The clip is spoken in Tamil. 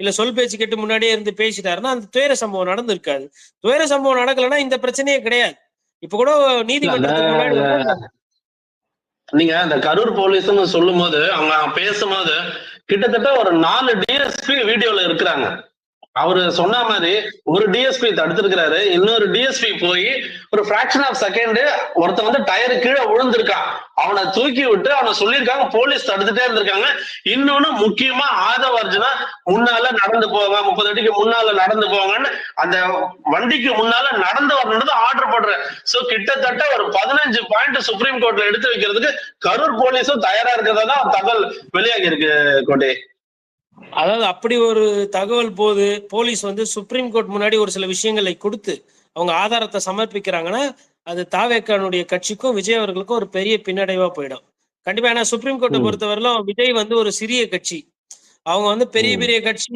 இல்ல சொல் பேச்சு கேட்டு முன்னாடியே இருந்து பேசிட்டாருன்னா அந்த துயர சம்பவம் நடந்திருக்காது. துயர சம்பவம் நடக்கலைன்னா இந்த பிரச்சனையே கிடையாது. இப்ப கூட நீதிமன்றத்துக்கு நீங்க அந்த கரூர் போலீஸ்னு சொல்லும் போது அவங்க பேசும்போது கிட்டத்தட்ட ஒரு நாலு டிஎஸ்பி வீடியோல இருக்கிறாங்க. அவரு சொன்ன மாதிரி ஒரு டிஎஸ்பி தடுத்திருக்கிறாரு இன்னொரு டிஎஸ்பி போய் ஒரு ஃபிராக்ஷன் ஆஃப் செகண்ட் ஒருத்தன் வந்து டயரு கீழே விழுந்திருக்கான். அவனை தூக்கி விட்டு அவனை சொல்லியிருக்காங்க போலீஸ் தடுத்துட்டே இருந்திருக்காங்க. இன்னொன்னு முக்கியமா ஆதவ அர்ஜுனா முன்னால நடந்து போவாங்க முப்பது அடிக்கு முன்னால நடந்து போவாங்கன்னு அந்த வண்டிக்கு முன்னால நடந்து வரணுன்றது ஆர்டர் போடுறேன் சோ கிட்டத்தட்ட ஒரு பதினஞ்சு பாயிண்ட் சுப்ரீம் கோர்ட்ல எடுத்து வைக்கிறதுக்கு கரூர் போலீஸும் தயாரா இருக்கிறதா தான் தகவல் வெளியாகி இருக்கு கோட்டை. அதாவது அப்படி ஒரு தகவல் போது போலீஸ் வந்து சுப்ரீம் கோர்ட் முன்னாடி ஒரு சில விஷயங்களை கொடுத்து அவங்க ஆதாரத்தை சமர்ப்பிக்கிறாங்கன்னா அது தாவேக்கானுடைய கட்சிக்கும் விஜய் அவர்களுக்கும் ஒரு பெரிய பின்னடைவா போயிடும் கண்டிப்பா ஏன்னா சுப்ரீம் கோர்ட்டை. பொறுத்தவரையிலும் விஜய் வந்து ஒரு சிறிய கட்சி அவங்க வந்து பெரிய. பெரிய கட்சி